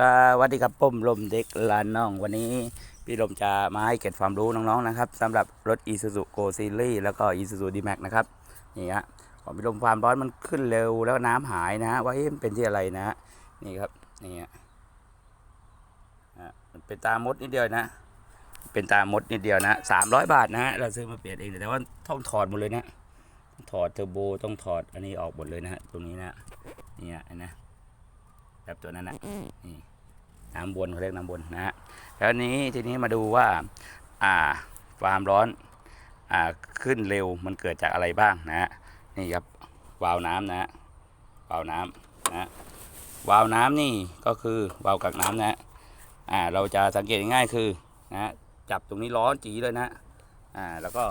สวัสดีครับผมลมเด็กลานน้อง วันนี้พี่ลมจะมาให้เก็บความรู้น้องๆนะครับสำหรับรถ Isuzu Go Series แล้วก็ Isuzu D-Max นะครับนี่ฮะของพี่ลมความร้อนมันขึ้นเร็วแล้วน้ำหายนะฮะว่าเอ๊ะมันเป็นที่อะไรนะฮะนี่ครับนี่ฮะมันเป็นตามดนิดเดียวนะ เป็นตามดนิดเดียวนะสามร้อยบาทนะฮะเราซื้อมาเปลี่ยนเองแต่ว่าต้องถอดหมดเลยนะถอดเทอร์โบต้องถอดอันนี้ออกหมดเลยนะฮะตรงนี้นะนี่ฮะนะ แบบตัวนั้นนะนี่น้ำวนเขาเรียกน้ำวนนะฮะแล้วนี้ทีนี้มาดูว่าอ่าความร้อนอ่าขึ้นเร็วมันเกิดจากอะไรบ้างนะฮะนี่ครับวาล์วน้ำนะฮะวาล์วน้ำนะฮะวาล์วน้ำนี่ก็คือวาล์วกักน้ำนะฮะอ่าเราจะสังเกตง่ายๆคือนะฮะจับตรงนี้ร้อนจีเลยนะอ่าแล้วก็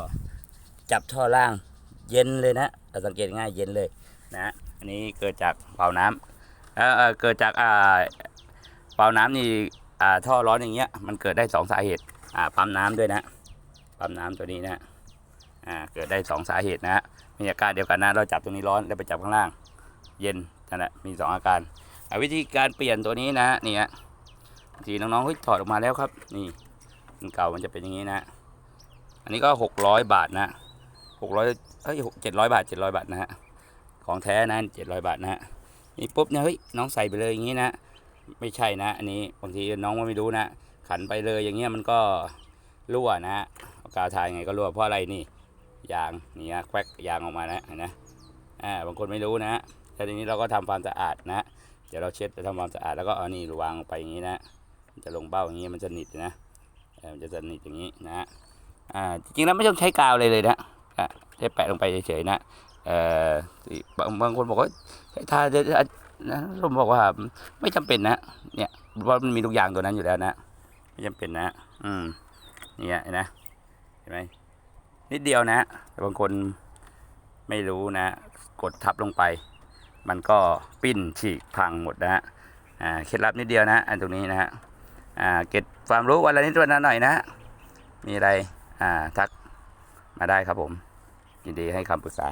จับท่อล่างเย็นเลยนะเราสังเกตง่ายเย็นเลยนะฮะอันนี้เกิดจากวาล์วน้ำ เอ่อเกิดจากอ่าเปล่าน้ำนี่อ่าท่อร้อนอย่างเงี้ยมันเกิดได้สองสาเหตุอ่าปั๊มน้ำด้วยนะปั๊มน้ำตัวนี้นะอ่าเกิดได้สองสาเหตุนะฮะมีอาการเดียวกันนะเราจับตรงนี้ร้อนแล้วไปจับข้างล่าง เย็นนั่นแหละมีสองอาการวิธีการเปลี่ยนตัวนี้นะนี่ฮะทีน้องๆเฮ้ยถอดออกมาแล้วครับ นี่มันเก่ามันจะเป็นอย่างนี้นะอันนี้ก็หกร้อยบาทนะหกร้อยเฮ้ยเจ็ดร้อยบาทเจ็ดร้อยบาทนะฮะของแท้นะเจ็ดร้อยบาทนะฮะ นี่ปุ๊บเนี่ยเฮ้ยน้องใส่ไปเลยอย่างนี้นะ ไม่ใช่นะ อันนี้บางทีน้องก็ไม่รู้นะ ขันไปเลยอย่างเงี้ยมันก็รั่วนะฮะกาวทายไงก็รั่วเพราะอะไรนี่ยางนี่ฮะแควกยางออกมานะเห็นนะอ่าบางคนไม่รู้นะฮะแต่ทีนี้เราก็ทำความสะอาดนะเดี๋ยวเราเช็ดไปทำความสะอาดแล้วก็เอานี่วางลงไปอย่างนี้นะจะลงเบ้าอย่างนี้มันจะหนิดนะมันจะสนิทอย่างนี้นะฮะอ่าจริงๆแล้วไม่ต้องใช้กาวเลยเลยนะอะแค่แปะลงไปเฉยๆนะ บางบางคนบอกว่าทาจะนะผมบอกว่าไม่จำเป็นนะเนี่ยเพราะมันมีทุกอย่างตัวนั้นอยู่แล้วนะไม่จำเป็นนะ อืมเนี่ยนะเห็นไหมนิดเดียวนะแต่บางคนไม่รู้นะ กดทับลงไป มันก็ปิ้นฉีกพังหมดนะฮะอ่าเคล็ดลับนิดเดียวนะอันตรงนี้นะฮะอ่าเก็บความรู้วันละนิดวันละหน่อยนะ มีอะไรอ่าทักมาได้ครับผมยินดีให้คำปรึกษา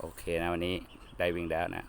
โอเคนะวันนี้ได้วิ่งแล้วนะ